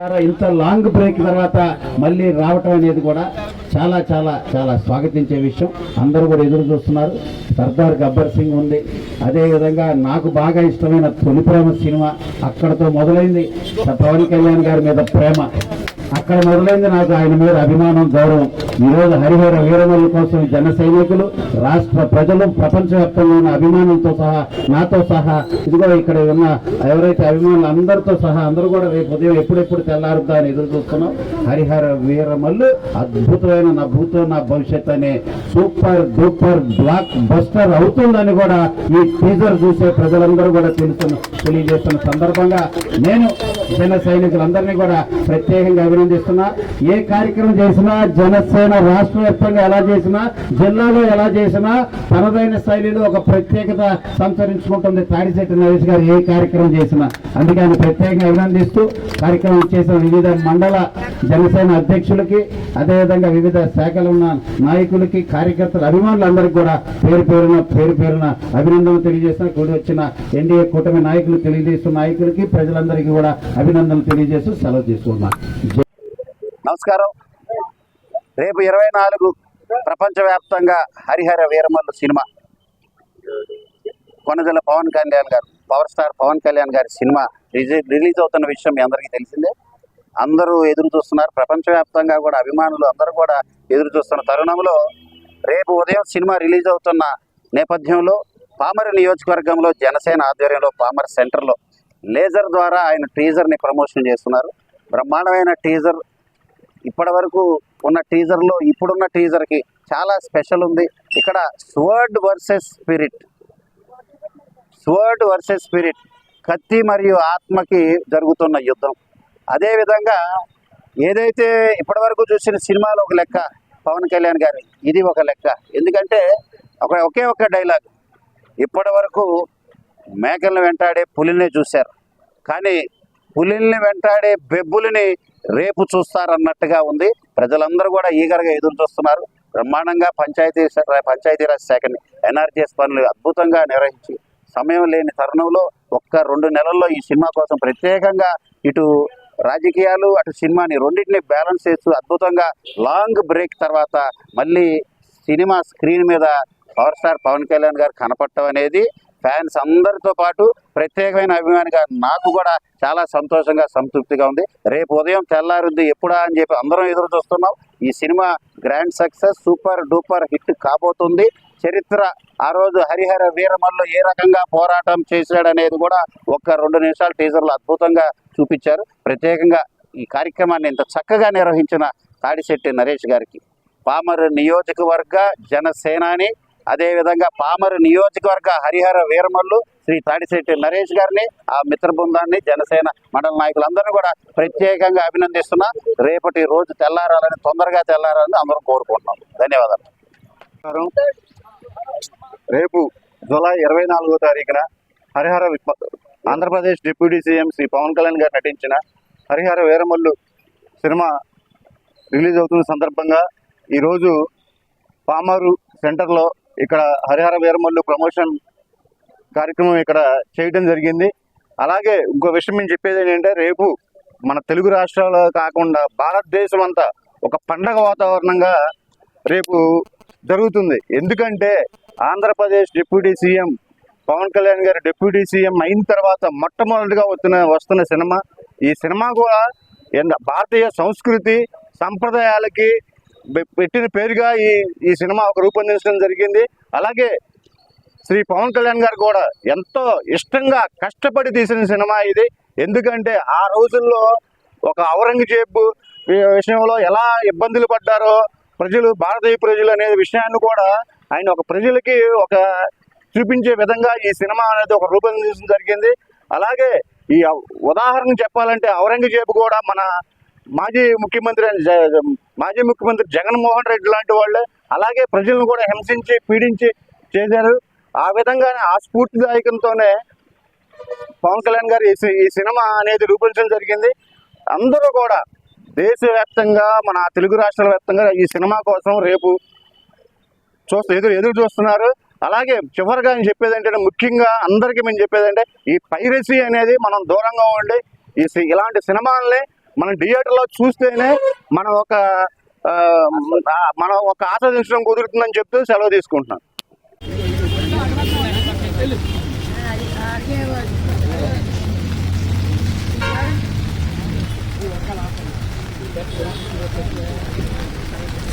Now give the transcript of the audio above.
ఇంత long break తర్వాత మళ్ళీ రావటం అనేది కూడా చాలా చాలా చాలా స్వాగతించే విషయం. అందరూ కూడా ఎదురు చూస్తున్నారు. సర్దార్ గబ్బర్ సింగ్ ఉంది. అదేవిధంగా నాకు బాగా ఇష్టమైన తొలి ప్రేమ సినిమా అక్కడతో మొదలైంది. పవన్ కళ్యాణ్ గారి మీద ప్రేమ. అక్కడ మొదలైంది నాకు ఆయన మీద అభిమానం గౌరవం. ఈరోజు హరిహర వీరమల్లి కోసం జన సైనికులు రాష్ట్ర ప్రజలు ప్రపంచవ్యాప్తంగా ఉన్న అభిమానులతో సహా నాతో సహా ఇదిగో ఇక్కడ ఉన్న ఎవరైతే అభిమానులు అందరితో సహా అందరూ కూడా రేపు ఉదయం ఎప్పుడెప్పుడు తెల్లారుద్దా అని ఎదురు చూస్తున్నాం. హరిహర వీరమల్లు అద్భుతమైన నా భూతో నా భవిష్యత్ అనే సూపర్ డూపర్ బ్లాక్ బస్టర్ అవుతుందని కూడా ఈ టీజర్ చూసే ప్రజలందరూ కూడా తెలుసు తెలియజేస్తున్న సందర్భంగా నేను జన సైనికులందరినీ కూడా ప్రత్యేకంగా అభినందిస్తున్నా. ఏ కార్యక్రమం చేసినా జనసేన రాష్ట్ర వ్యాప్తంగా ఎలా చేసినా జిల్లాలో ఎలా చేసినా తనదైన శైలిలో ఒక ప్రత్యేకత సంతరించుకుంటుంది తాడిశెట్టి నరేష్ గారు ఏ కార్యక్రమం చేసినా. అందుకే ఆయన ప్రత్యేకంగా అభినందిస్తూ కార్యక్రమం చేసిన వివిధ మండల జనసేన అధ్యక్షులకి అదేవిధంగా వివిధ శాఖలు ఉన్న నాయకులకి కార్యకర్తలు అభిమానులందరికీ కూడా పేరు పేరున పేరు పేరున అభినందనలు తెలియజేస్తున్న. కూడి వచ్చిన ఎన్డీఏ కూటమి నాయకులు తెలియజేస్తున్న నాయకులకి ప్రజలందరికీ కూడా అభినందనలు తెలియజేస్తూ సెలవు తీసుకున్నాను నమస్కారం. రేపు ఇరవై నాలుగు ప్రపంచవ్యాప్తంగా హరిహర వీరమల్లు సినిమా. కొనదల పవన్ కళ్యాణ్ గారు పవర్ స్టార్ పవన్ కళ్యాణ్ గారి సినిమా రిజీ- రిలీజ్ అవుతున్న విషయం మీ అందరికీ తెలిసిందే. అందరూ ఎదురు చూస్తున్నారు. ప్రపంచవ్యాప్తంగా కూడా అభిమానులు అందరూ కూడా ఎదురు చూస్తున్న తరుణంలో రేపు ఉదయం సినిమా రిలీజ్ అవుతున్న నేపథ్యంలో పామర నియోజకవర్గంలో జనసేన ఆధ్వర్యంలో పామర్ సెంటర్లో లేజర్ ద్వారా ఆయన టీజర్ని ప్రమోషన్ చేస్తున్నారు. బ్రహ్మాండమైన టీజర్ ఇప్పటి వరకు ఉన్న టీజర్లో ఇప్పుడున్న టీజర్కి చాలా స్పెషల్ ఉంది. ఇక్కడ sword versus spirit sword versus spirit కత్తి మరియు ఆత్మకి జరుగుతున్న యుద్ధం. అదేవిధంగా ఏదైతే ఇప్పటివరకు చూసిన సినిమాలో ఒక లెక్క పవన్ కళ్యాణ్ గారి ఇది ఒక లెక్క. ఎందుకంటే ఒక ఒకే ఒక డైలాగ్ ఇప్పటి వరకు మేకలను వెంటాడే పులిని చూశారు. కానీ పులిల్ని వెంటాడే బెబ్బులిని రేపు చూస్తారన్నట్టుగా ఉంది. ప్రజలందరూ కూడా ఈగరగా ఎదురు చూస్తున్నారు. బ్రహ్మాండంగా పంచాయతీ పంచాయతీరాజ్ శాఖని ఎన్ఆర్జీఎస్ పనులు అద్భుతంగా నిర్వహించి సమయం లేని తరుణంలో ఒక్క రెండు నెలల్లో ఈ సినిమా కోసం ప్రత్యేకంగా ఇటు రాజకీయాలు అటు సినిమాని రెండింటిని బ్యాలెన్స్ చేస్తూ అద్భుతంగా లాంగ్ బ్రేక్ తర్వాత మళ్ళీ సినిమా స్క్రీన్ మీద పవర్ స్టార్ పవన్ కళ్యాణ్ గారు కనపడటం అనేది ఫ్యాన్స్ అందరితో పాటు ప్రత్యేకమైన అభిమానిగా నాకు కూడా చాలా సంతోషంగా సంతృప్తిగా ఉంది. రేపు ఉదయం తెల్లారుద్ది ఎప్పుడా అని చెప్పి అందరం ఎదురు చూస్తున్నాం. ఈ cinema grand success super duper hit కాబోతుంది. చరిత్ర ఆ రోజు హరిహర వీరమల్లు ఏ రకంగా పోరాటం చేశాడనేది కూడా ఒక్క రెండు నిమిషాల టీజర్లు అద్భుతంగా చూపించారు. ప్రత్యేకంగా ఈ కార్యక్రమాన్ని ఇంత చక్కగా నిర్వహించిన తాడిశెట్టి నరేష్ గారికి. పామరు నియోజకవర్గ జనసేనాని అదేవిధంగా పామరు నియోజకవర్గ హరిహర వీరమల్లు శ్రీ తాడిశెట్టి నరేష్ గారిని ఆ మిత్ర బృందాన్ని జనసేన మండల నాయకులందరినీ కూడా ప్రత్యేకంగా అభినందిస్తున్నా. రేపటి రోజు తెల్లారాలని తొందరగా తెల్లారాలని అందరం కోరుకుంటున్నాం. ధన్యవాదాలు. రేపు జూలై ఇరవై నాలుగో తారీఖున హరిహర ఆంధ్రప్రదేశ్ డిప్యూటీ సీఎం శ్రీ పవన్ కళ్యాణ్ గారు నటించిన హరిహర వీరమల్లు సినిమా రిలీజ్ అవుతున్న సందర్భంగా ఈరోజు పామరు సెంటర్లో ఇక్కడ హరిహర వీరమల్లు ప్రమోషన్ కార్యక్రమం ఇక్కడ చేయడం జరిగింది. అలాగే ఇంకో విషయం మేము చెప్పేది ఏంటంటే రేపు మన తెలుగు రాష్ట్రాలు కాకుండా భారతదేశం అంతా ఒక పండగ వాతావరణంగా రేపు జరుగుతుంది. ఎందుకంటే Andhra Pradesh deputy CM Pawan Kalyan garu deputy CM అయిన తర్వాత మొట్టమొదటిగా వస్తున్న వస్తున్న సినిమా. ఈ సినిమా కూడా భారతీయ సంస్కృతి సంప్రదాయాలకి పెట్టిన పేరుగా ఈ ఈ సినిమా ఒక రూపొందించడం జరిగింది. అలాగే శ్రీ పవన్ కళ్యాణ్ గారు కూడా ఎంతో ఇష్టంగా కష్టపడి తీసిన సినిమా ఇది. ఎందుకంటే ఆ రోజుల్లో ఒక ఔరంగజేబు విషయంలో ఎలా ఇబ్బందులు పడ్డారో ప్రజలు భారతీయ ప్రజలు అనే విషయాన్ని కూడా ఆయన ఒక ప్రజలకి ఒక చూపించే విధంగా ఈ సినిమా అనేది ఒక రూపొందించడం జరిగింది. అలాగే ఈ ఉదాహరణ చెప్పాలంటే ఔరంగజేబు కూడా మన మాజీ ముఖ్యమంత్రి జ- మాజీ ముఖ్యమంత్రి జగన్మోహన్ రెడ్డి లాంటి వాళ్ళే అలాగే ప్రజలను కూడా హింసించి పీడించి చేశారు. ఆ విధంగానే ఆ స్ఫూర్తిదాయకంతోనే పవన్ కళ్యాణ్ గారు ఈ ఈ సినిమా అనేది రూపొందించడం జరిగింది. అందరూ కూడా దేశవ్యాప్తంగా మన తెలుగు రాష్ట్రాల వ్యాప్తంగా ఈ సినిమా కోసం రేపు చూస్తూ ఎదురు ఎదురు చూస్తున్నారు. అలాగే చివరిగా నేను చెప్పేది ఏంటంటే ముఖ్యంగా అందరికీ మేము చెప్పేది అంటే ఈ పైరసీ అనేది మనం దూరంగా ఉండి ఈ సి- ఇలాంటి సినిమాలని మనం థియేటర్లో చూస్తేనే మనం ఒక మనం ఒక ఆస్వాదించడం కుదురుతుందని చెప్తే సెలవు తీసుకుంటున్నాం Thank you.